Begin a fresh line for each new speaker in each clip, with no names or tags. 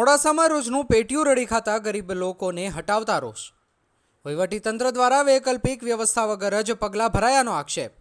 મોડાસામાં રોજનું પેટીયું રડી ખાતા ગરીબ લોકોને હટાવતા રોષ. વહીવટીતંત્ર દ્વારા વૈકલ્પિક વ્યવસ્થા વગર જ પગલાં ભરાયાનો આક્ષેપ.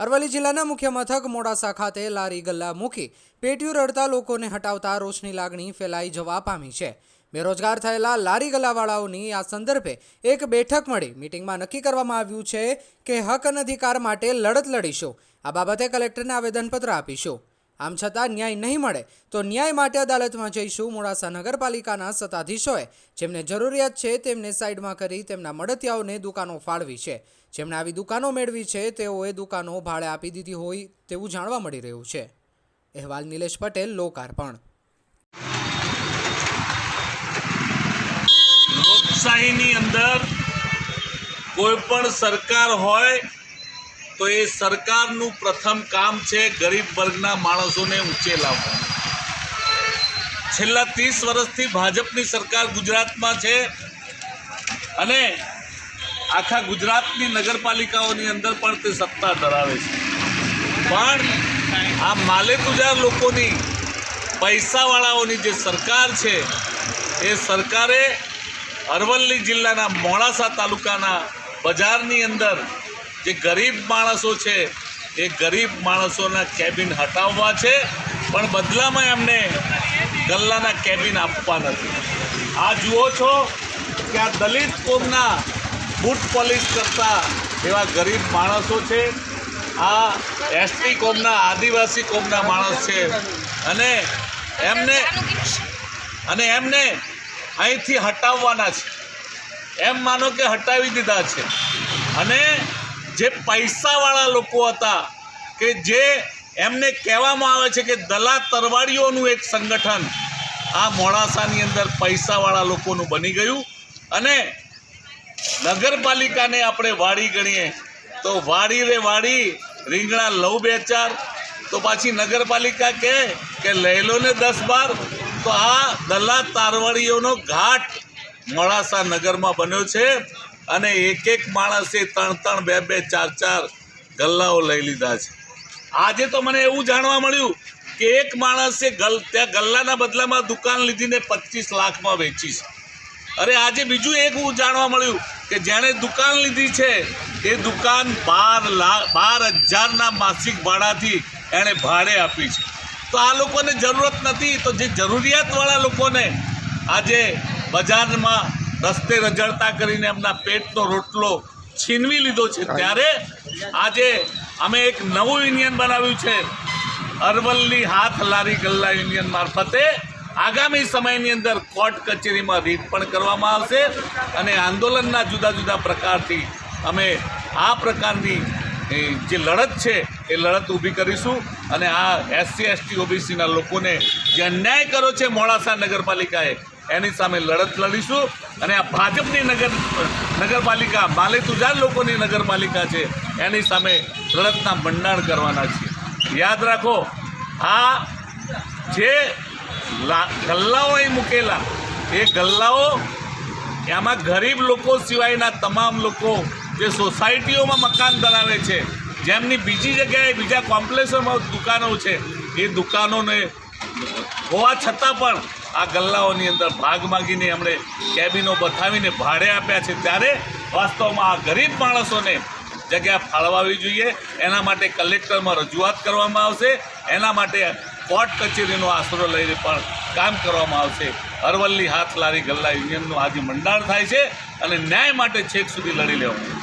અરવલ્લી જિલ્લાના મુખ્ય મથક મોડાસા ખાતે લારી ગલ્લા મૂકી પેટીયું રડતા લોકોને હટાવતા રોષની લાગણી ફેલાઈ જવા પામી છે. બેરોજગાર થયેલા લારી ગલાવાળાઓની આ સંદર્ભે એક બેઠક મળી. મીટિંગમાં નક્કી કરવામાં આવ્યું છે કે હક અને અધિકાર માટે લડત લડીશું. આ બાબતે કલેક્ટરને આવેદનપત્ર આપીશું. આમ છતાં ન્યાય નહીં મળે તો ન્યાય માટે અદાલતમાં જઈશું મોડાસા નગરપાલિકાના સત્તાધીશોએ. જેમને જરૂરિયાત છે તેમને સાઈડમાં કરી તેમના મળતિયાઓને દુકાનો ફાળવી છે. જેમણે આવી દુકાનો મેળવી છે તેઓએ દુકાનો ભાડે આપી દીધી હોય તેવું જાણવા મળી રહ્યું છે. અહેવાલ નિલેશ પટેલ, લોકાર્પણ.
લોકશાહીની અંદર કોઈ પણ સરકાર હોય તો એ સરકારનું પ્રથમ કામ છે ગરીબ વર્ગના માણસોને ઊંચે લાવવાનું છેલ્લા ત્રીસ વર્ષથી ભાજપની સરકાર ગુજરાતમાં છે અને આખા ગુજરાતની નગરપાલિકાઓની અંદર પણ તે સત્તા ધરાવે છે. પણ આ માલેતુજાર લોકોની પૈસાવાળાઓની જે સરકાર છે, એ સરકારે અરવલ્લી જિલ્લાના મોડાસા તાલુકાના બજારની અંદર જે ગરીબ માણસો છે, એ ગરીબ માણસોના કેબિન હટાવવા છે, પણ બદલામાં એમને ગલ્લાના કેબિન આપવા નથી. આ જુઓ છો કે આ દલિત કોમના બૂટ પોલિશ કરતા એવા ગરીબ માણસો છે, આ એસટી કોમના આદિવાસી કોમના માણસ છે, અને એમને અને એમને અહીંથી હટાવવાના છે. એમ માનો કે હટાવી દીધા છે. અને જે પૈસાવાળા લોકો હતા, કે જે એમને કહેવામાં આવે છે કે દલા તરવાડીઓનું એક સંગઠન, આ મોડાસાની અંદર પૈસાવાળા લોકોનું બની ગયું. અને નગરપાલિકાને આપણે વાડી ગણીએ, તો વાડી રે વાડી, રીંગણા લઉં બે ચાર, તો પાછી નગરપાલિકા કહે કે લઈ લો ને દસ બાર, તો આ દલા તારવાડીઓનો ઘાટ મોડાસા નગરમાં બન્યો છે. અને એક એક માણસે ત્રણ ત્રણ બે બે ચાર ચાર ગલ્લાઓ લઈ લીધા છે. આજે તો મને એવું જાણવા મળ્યું કે એક માણસે ગલ, ત્યાં ગલ્લાના બદલામાં દુકાન લીધીને પચીસ લાખમાં વેચી છે. અરે આજે બીજું એક એવું જાણવા મળ્યું કે જેણે દુકાન લીધી છે, એ દુકાન બાર લાખ, બાર હજારના માસિક ભાડાથી એણે ભાડે આપી છે. તો આ લોકોને જરૂરત નથી, તો જે જરૂરિયાતવાળા લોકોને આજે બજારમાં રસ્તે રજડતા કરીને એમના પેટનો રોટલો છીનવી લીધો છે. ત્યારે આજે અમે એક નવું યુનિયન બનાવ્યું છે. અરવલ્લી હાથ લારી ગલ્લા યુનિયન મારફતે આગામી સમયની અંદર કોર્ટ કચેરીમાં રીટ પણ કરવામાં આવશે અને આંદોલનના જુદા જુદા પ્રકારથી અમે આ પ્રકારની જે લડત છે એ લડત ઊભી કરીશું અને આ એસસી એસટી ઓબીસીના લોકોને જે અન્યાય કર્યો છે મોડાસા નગરપાલિકાએ એની સામે લડત લડીશું. અને આ ભાજપની નગર, નગરપાલિકા માલે તુજાર લોકોની નગરપાલિકા છે, એની સામે લડતના ભંડાણ કરવાના છીએ. યાદ રાખો, આ જે ગલ્લાઓ અહીં મૂકેલા, એ ગલ્લાઓ એમાં ગરીબ લોકો સિવાયના તમામ લોકો જે સોસાયટીઓમાં મકાન ધરાવે છે, જેમની બીજી જગ્યાએ બીજા કોમ્પ્લેક્સોમાં દુકાનો છે, એ દુકાનોને હોવા છતાં પણ આ ગલ્લાઓની અંદર ભાગ માગીને એમણે કેબિનો બતાવીને ભાડે આપ્યા છે. ત્યારે વાસ્તવમાં આ ગરીબ માણસોને જગ્યા ફાળવાવી જોઈએ. એના માટે કલેક્ટરમાં રજૂઆત કરવામાં આવશે. એના માટે કોર્ટ કચેરીનો આશરો લઈને પણ કામ કરવામાં આવશે. અરવલ્લી હાથ લારી ગલ્લા યુનિયનનું આજે મંડાણ થાય છે અને ન્યાય માટે છેક સુધી લડી લેવું